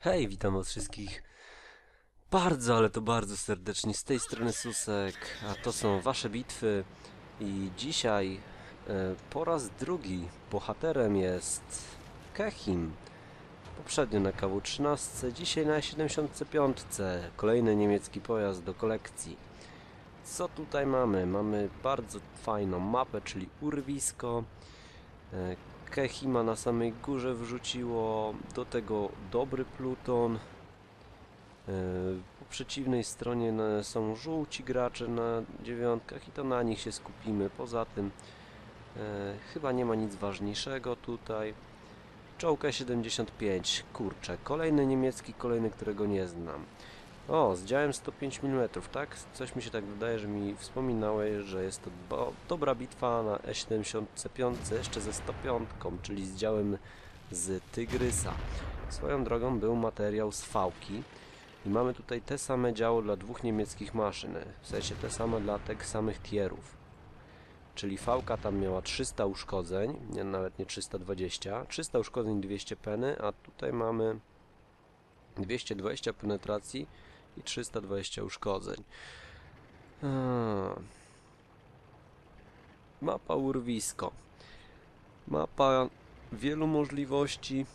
Hej, witam was wszystkich bardzo, ale to bardzo serdecznie. Z tej strony Susek, a to są wasze bitwy. I dzisiaj e, po raz drugi bohaterem jest Kechim. Poprzednio na KW-13, dzisiaj na 75. Kolejny niemiecki pojazd do kolekcji. Co tutaj mamy? Mamy bardzo fajną mapę, czyli urwisko. E, Kehima na samej górze wrzuciło, do tego dobry pluton. E, Po przeciwnej stronie są żółci gracze na dziewiątkach i to na nich się skupimy. Poza tym e, chyba nie ma nic ważniejszego tutaj. Czołka 75, kurczę, kolejny niemiecki, kolejny, którego nie znam. O, z działem 105 mm, tak? Coś mi się tak wydaje, że mi wspominałeś, że jest to dobra bitwa na E75 jeszcze ze 105, czyli z działem z Tygrysa. Swoją drogą był materiał z Fałki i mamy tutaj te same działo dla dwóch niemieckich maszyn, w sensie te same dla tych samych tierów. Czyli Fałka tam miała 300 uszkodzeń, nie, nawet nie 320, 300 uszkodzeń 200 peny, a tutaj mamy 220 penetracji i 320 uszkodzeń. Mapa urwisko. Mapa wielu możliwości.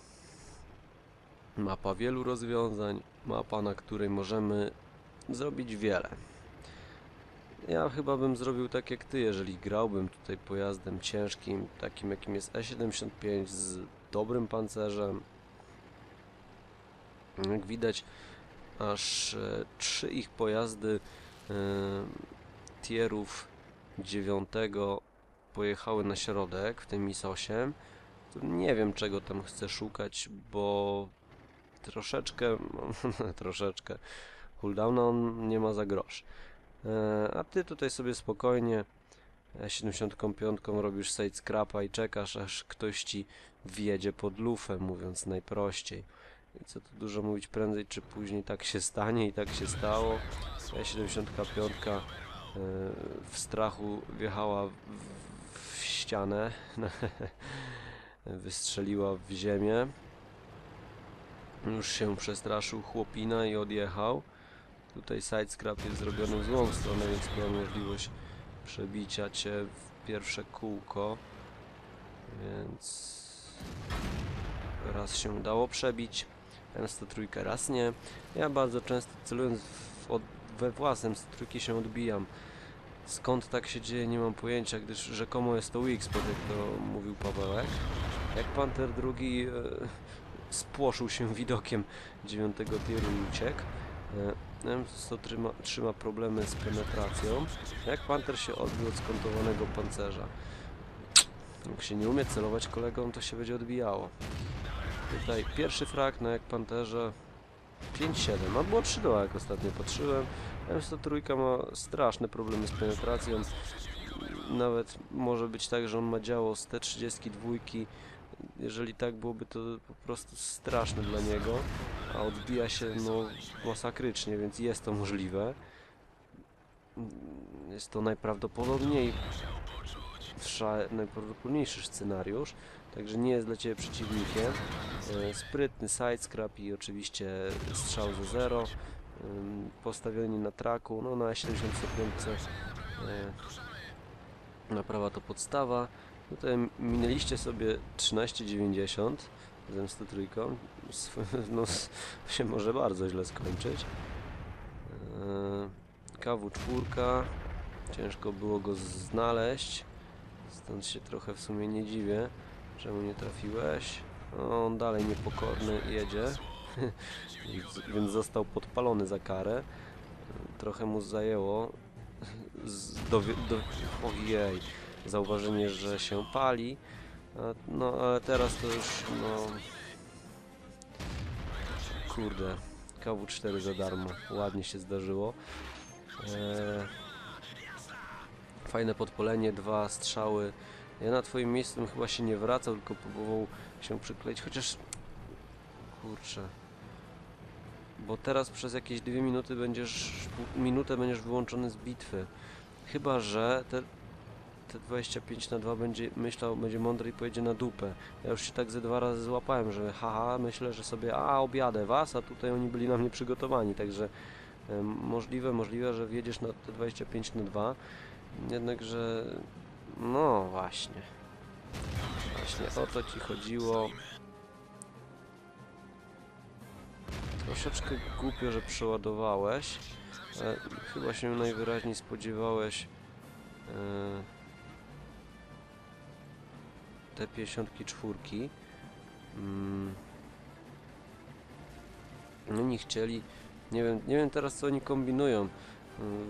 Mapa wielu rozwiązań. Mapa, na której możemy zrobić wiele. Ja chyba bym zrobił tak jak ty, jeżeli grałbym tutaj pojazdem ciężkim, takim jakim jest E75 z dobrym pancerzem. Jak widać, aż e, trzy ich pojazdy e, tierów dziewiątego pojechały na środek w tym Misosie. To Nie wiem czego tam chcę szukać, bo troszeczkę, troszeczkę cooldowna on nie ma za grosz. E, A ty tutaj sobie spokojnie e, 75 robisz side scrapa i czekasz aż ktoś ci wjedzie pod lufę, mówiąc najprościej. I co tu dużo mówić, prędzej czy później tak się stanie i tak się stało. E75 e, w strachu wjechała w, w ścianę, wystrzeliła w ziemię. Już się przestraszył chłopina i odjechał. Tutaj side scrap jest zrobiony w złą stronę, więc miał możliwość przebicia cię w pierwsze kółko. Więc raz się udało przebić. M103 raz nie. Ja bardzo często celując w, od, we własnym 103 się odbijam. Skąd tak się dzieje nie mam pojęcia, gdyż rzekomo jest to weak spot, jak to mówił Pawełek. Jak Panther II e, spłoszył się widokiem 9 tieru i uciekł. E, M103 ma, trzyma problemy z penetracją. Jak Panther się odbił od skontowanego pancerza. Jak się nie umie celować kolegą, to się będzie odbijało. Tutaj pierwszy frak na jak Panterze 5-7, a było 3 doła jak ostatnio patrzyłem. M103 ma straszne problemy z penetracją. Nawet może być tak, że on ma działo z T32. Jeżeli tak byłoby to po prostu straszne dla niego, a odbija się no masakrycznie, więc jest to możliwe. Jest to najprawdopodobniej najprawdopodobniejszy scenariusz, także nie jest dla Ciebie przeciwnikiem. E, Sprytny sidescrap i oczywiście strzał za zero. Ym, Postawienie na traku, no na 75 e, naprawa to podstawa. Tutaj minęliście sobie 13,90 z 103. Sw- No, się może bardzo źle skończyć. E, KW4. Ciężko było go znaleźć. Stąd się trochę w sumie nie dziwię, czemu nie trafiłeś. On dalej niepokorny jedzie, Więc- został podpalony za karę. Trochę mu zajęło. Do, do, ojej, zauważenie, że się pali. No, ale teraz to już, no... Kurde, KW4 za darmo, ładnie się zdarzyło. Eee, fajne podpalenie, dwa strzały. Ja na twoim miejscu bym chyba się nie wracał, tylko próbował się przykleić, chociaż... Kurczę. Bo teraz przez jakieś dwie minuty będziesz... minutę będziesz wyłączony z bitwy. Chyba, że te, te 25 na 2 będzie myślał, będzie mądry i pojedzie na dupę. Ja już się tak ze dwa razy złapałem, że haha, myślę, że sobie a objadę was, a tutaj oni byli na mnie przygotowani, także możliwe, możliwe, że wjedziesz na te 25 na 2. Jednakże no właśnie. Właśnie o to ci chodziło. Troszeczkę głupio, że przeładowałeś. Ale chyba się najwyraźniej spodziewałeś e, te 54. Mm. Oni chcieli, nie wiem, nie wiem teraz co oni kombinują.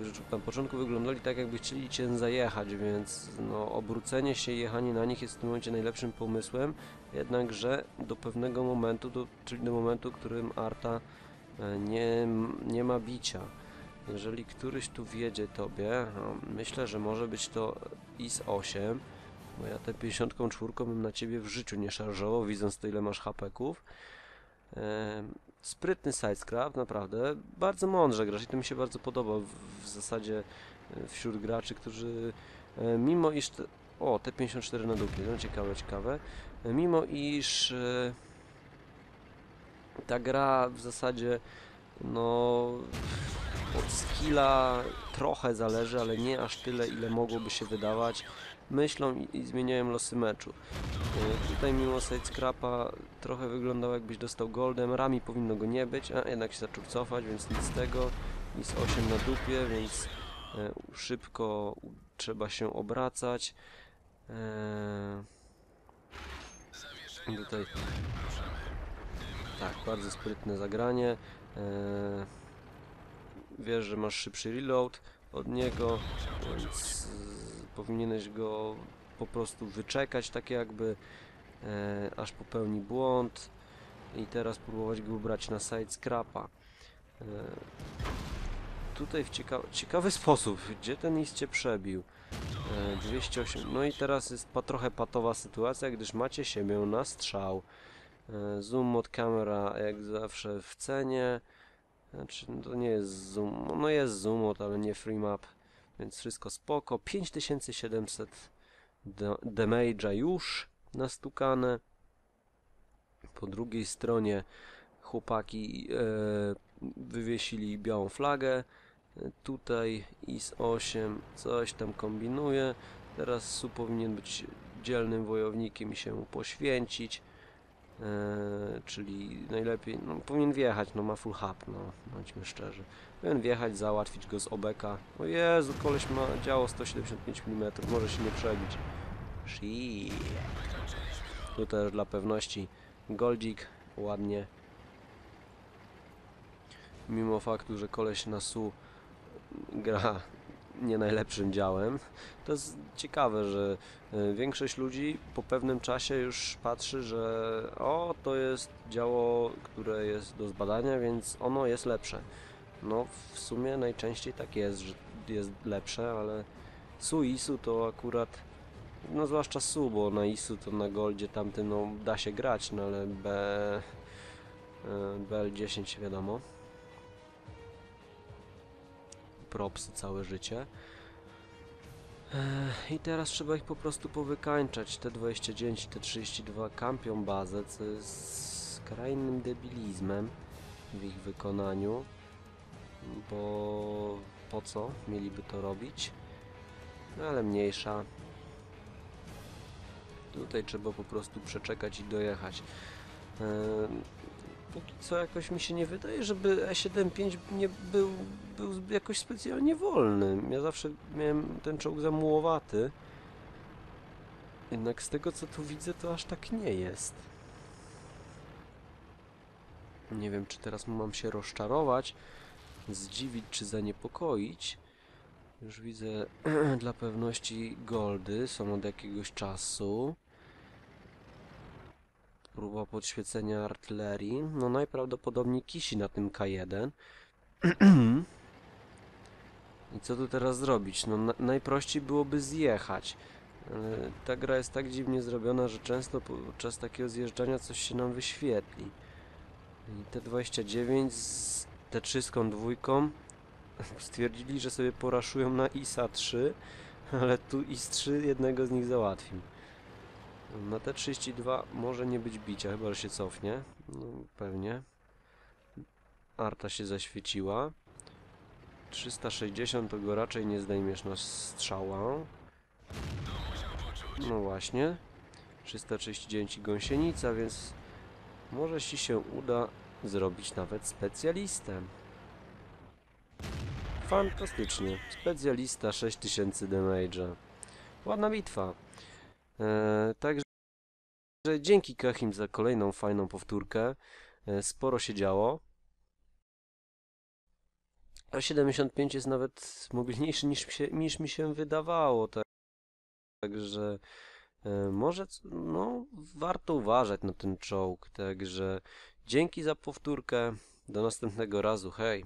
Że Na początku wyglądali tak jakby chcieli cię zajechać, więc no, obrócenie się i jechanie na nich jest w tym momencie najlepszym pomysłem. Jednakże do pewnego momentu, do, czyli do momentu, w którym Arta e, nie, nie ma bicia. Jeżeli któryś tu wjedzie tobie, no, myślę, że może być to IS-8, bo ja tę 54 bym na ciebie w życiu nie szarżował, widząc to ile masz hapeków. Em, Sprytny sidescraft, naprawdę. Bardzo mądrze grasz i to mi się bardzo podoba w, w zasadzie e, wśród graczy, którzy e, mimo iż... Te, o, te 54 na dupie, no ciekawe, ciekawe. E, Mimo iż ta gra w zasadzie no od skilla trochę zależy, ale nie aż tyle, ile mogłoby się wydawać. Myślą i, zmieniają losy meczu. E, Tutaj mimo sidescrapa trochę wyglądało jakbyś dostał goldem, rami powinno go nie być, a jednak się zaczął cofać, więc nic z tego. Nic 8 na dupie, więc e, szybko trzeba się obracać. E, tutaj tak, bardzo sprytne zagranie. E, wiesz, że masz szybszy reload od niego, więc powinieneś go po prostu wyczekać, tak jakby, e, aż popełni błąd i teraz próbować go ubrać na side scrapa. E, tutaj w cieka ciekawy sposób, gdzie ten ist cię przebił. E, 208. No i teraz jest pa trochę patowa sytuacja, gdyż macie siebie na strzał. E, Zoom od kamera jak zawsze w cenie. Znaczy, no to nie jest zoom, no jest zoom ale nie free map, więc wszystko spoko. 5700 da- damage'a już nastukane. Po drugiej stronie chłopaki e, wywiesili białą flagę. E, Tutaj IS-8 coś tam kombinuje. Teraz Su powinien być dzielnym wojownikiem i się poświęcić. E, czyli najlepiej, no powinien wjechać, no ma full hub, no bądźmy szczerzy. Powinien wjechać, załatwić go z obeka. O Jezu, koleś ma działo 175 mm, może się nie przebić. Shit. Tu też dla pewności Goldzik, ładnie. Mimo faktu, że koleś na SU gra nie najlepszym działem. To jest ciekawe, że e, większość ludzi po pewnym czasie już patrzy, że o, to jest działo, które jest do zbadania, więc ono jest lepsze. No, w sumie najczęściej tak jest, że jest lepsze, ale SU ISU to akurat, no zwłaszcza SU, bo na ISU to na Goldzie tamtym no, da się grać, no ale B, e, BL10 wiadomo. Propsy całe życie. I teraz trzeba ich po prostu powykańczać. Te 29 i te 32 kampią bazę, co jest skrajnym debilizmem w ich wykonaniu. Bo po co mieliby to robić? No ale mniejsza. Tutaj trzeba po prostu przeczekać i dojechać. Póki co jakoś mi się nie wydaje, żeby E75 nie był, był jakoś specjalnie wolny. Ja zawsze miałem ten czołg za mułowaty. Jednak z tego co tu widzę, to aż tak nie jest. Nie wiem, czy teraz mam się rozczarować, zdziwić czy zaniepokoić. Już widzę dla pewności goldy są od jakiegoś czasu. Próba podświecenia artylerii. No najprawdopodobniej kisi na tym K1. I co tu teraz zrobić? No na, najprościej byłoby zjechać. Ale ta gra jest tak dziwnie zrobiona, że często podczas takiego zjeżdżania coś się nam wyświetli. I T29 z T3 z dwójką stwierdzili, że sobie poraszują na ISA 3 ale tu IS-3 jednego z nich załatwił. Na T-32 może nie być bicia, chyba że się cofnie. No, pewnie. Arta się zaświeciła. 360 to go raczej nie zdejmiesz na strzała. No właśnie. 339 i gąsienica, więc może ci się uda zrobić nawet specjalistę. Fantastycznie. Specjalista 6000 damage'a. Ładna bitwa. Eee, także dzięki Kachim za kolejną fajną powtórkę. E, sporo się działo. A 75 jest nawet mobilniejszy niż, się, niż mi się wydawało. Tak, także e, może no, warto uważać na ten czołg. Także dzięki za powtórkę. Do następnego razu. Hej.